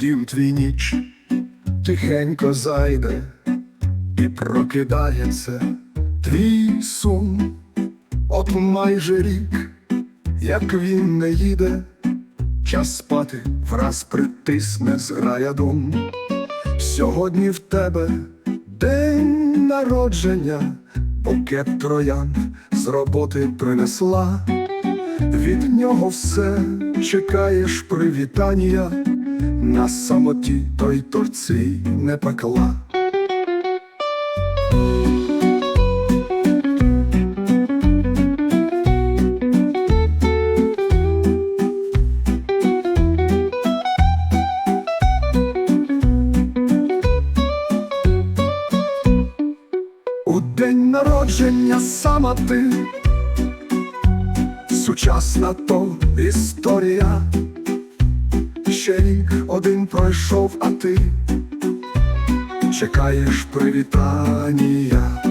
дім твій ніч тихенько зайде і прокидається твій сум, от майже рік, як він не їде, час спати враз притисне зграя дум. Сьогодні в тебе день народження, букет троян з роботи принесла. Від нього все чекаєш привітання, на самоті той торці не пекла. У день народження сама ти Сучасна то історія, ще один пройшов, а ти чекаєш привітання.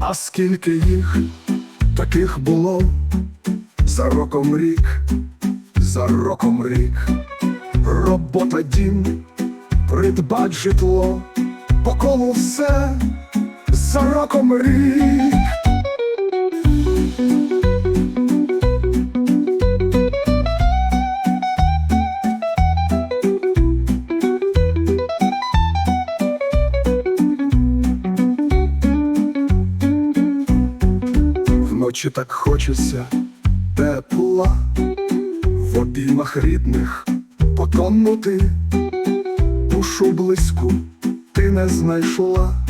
А скільки їх таких було за роком рік, за роком рік, робота дім, придбать житло, по колу все за роком рік. Вночі так хочеться тепла, в обіймах рідних потонути, душу близьку ти не знайшла,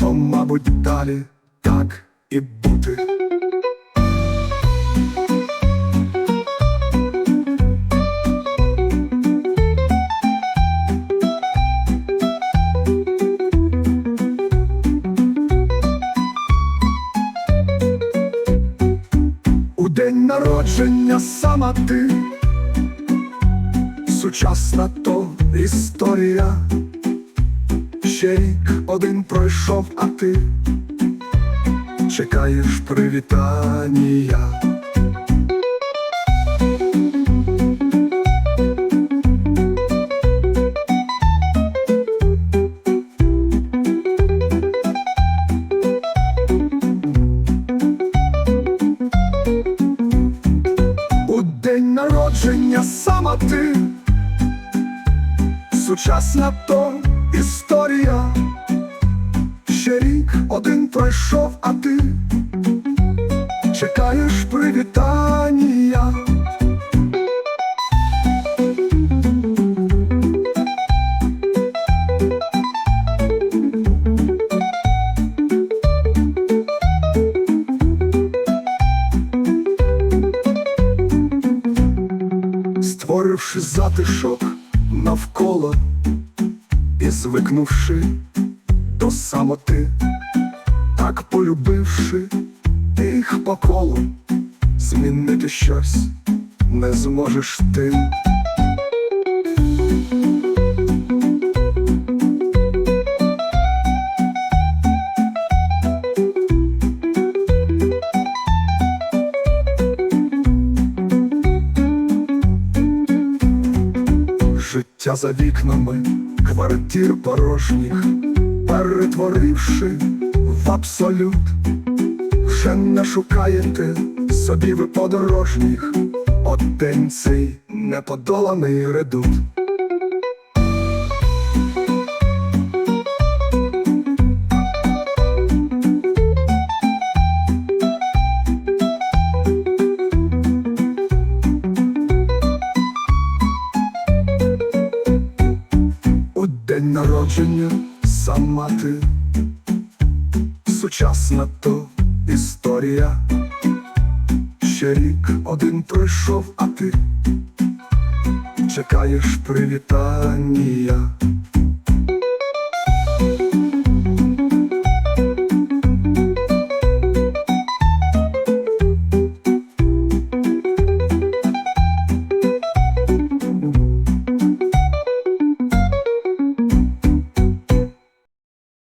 то, мабуть, далі так і бути. Народження сама ти, сучасна то історія. Ще рік один пройшов, а ти чекаєш привітання. День народження сама ти, сучасна то історія. Ще рік один пройшов, а ти чекаєш привітання. Створивши затишок навколо і звикнувши до самоти, так полюбивши їх по колу, змінити щось не зможеш ти. Життя за вікнами, квартир порожніх, перетворивши в абсолют, вже не шукаєте собі ви подорожніх, Один цей неподоланий редут. Народження сама ти Сучасна то історія. Ще рік один пройшов, а ти чекаєш привітання.